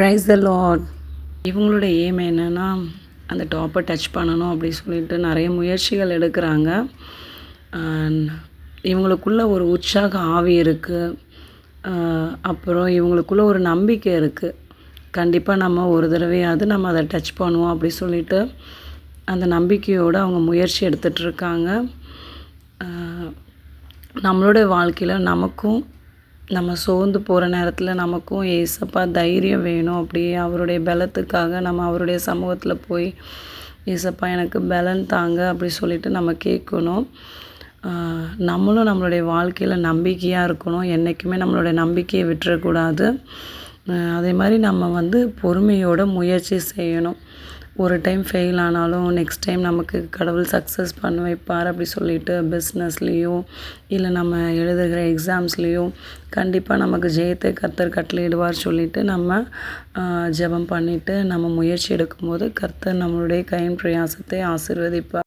Price the Lord இவங்களோட aim என்னென்னா அந்த டாப்பை டச் பண்ணணும் அப்படி சொல்லிட்டு நிறைய முயற்சிகள் எடுக்கிறாங்க. இவங்களுக்குள்ள ஒரு உற்சாக ஆவி இருக்குது அப்புறம் இவங்களுக்குள்ள ஒரு நம்பிக்கை இருக்குது கண்டிப்பாக நம்ம ஒரு தடவையாவது நம்ம அதை டச் பண்ணுவோம் அப்படி சொல்லிட்டு அந்த நம்பிக்கையோடு அவங்க முயற்சி எடுத்துகிட்ருக்காங்க நம்மளோட வாழ்க்கையில் நமக்கும் நம்ம சோர்ந்து போகிற நேரத்தில் நமக்கும் ஏசப்பா தைரியம் வேணும். அப்படியே அவருடைய பலத்துக்காக நம்ம அவருடைய சமூகத்தில் போய் ஏசப்பா எனக்கு பலன் தாங்க அப்படி சொல்லிட்டு நம்ம கேட்கணும். நம்மளும் நம்மளுடைய வாழ்க்கையில் நம்பிக்கையாக இருக்கணும். என்றைக்குமே நம்மளுடைய நம்பிக்கையை விட்டுறக்கூடாது. அதே மாதிரி நம்ம வந்து பொறுமையோட முயற்சி செய்யணும். ஒரு டைம் ஃபெயில் ஆனாலும் நெக்ஸ்ட் டைம் நமக்கு கடவுள் சக்ஸஸ் பண்ண வைப்பார் அப்படி சொல்லிட்டு பிஸ்னஸ்லேயோ இல்லை நம்ம எழுதுகிற எக்ஸாம்ஸ்லேயோ கண்டிப்பாக நமக்கு ஜெயத்தை கர்த்தர் கட்டளையிடுவார் சொல்லிவிட்டு நம்ம ஜெபம் பண்ணிவிட்டு நம்ம முயற்சி எடுக்கும்போது கர்த்தர் நம்மளுடைய கையின் பிரயாசத்தை ஆசீர்வதிப்பார்.